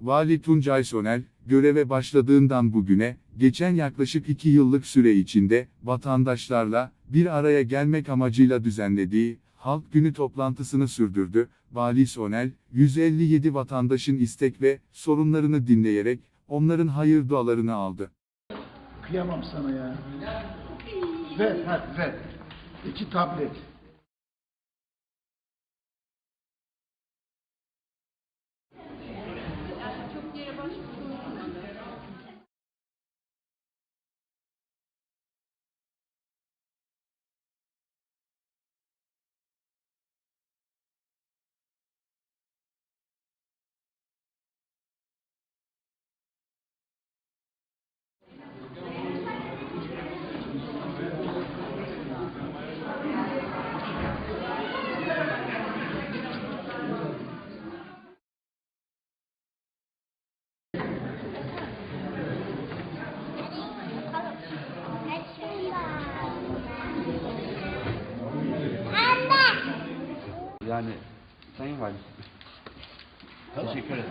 Vali Tuncay Soner, göreve başladığından bugüne, geçen yaklaşık iki yıllık süre içinde, vatandaşlarla, bir araya gelmek amacıyla düzenlediği, Halk Günü toplantısını sürdürdü. Vali Soner, 157 vatandaşın istek ve sorunlarını dinleyerek, onların hayır dualarını aldı. Kıyamam sana ya. Ver, hadi ver. İki tablet. Yani Sayın Valim. Teşekkür ederim.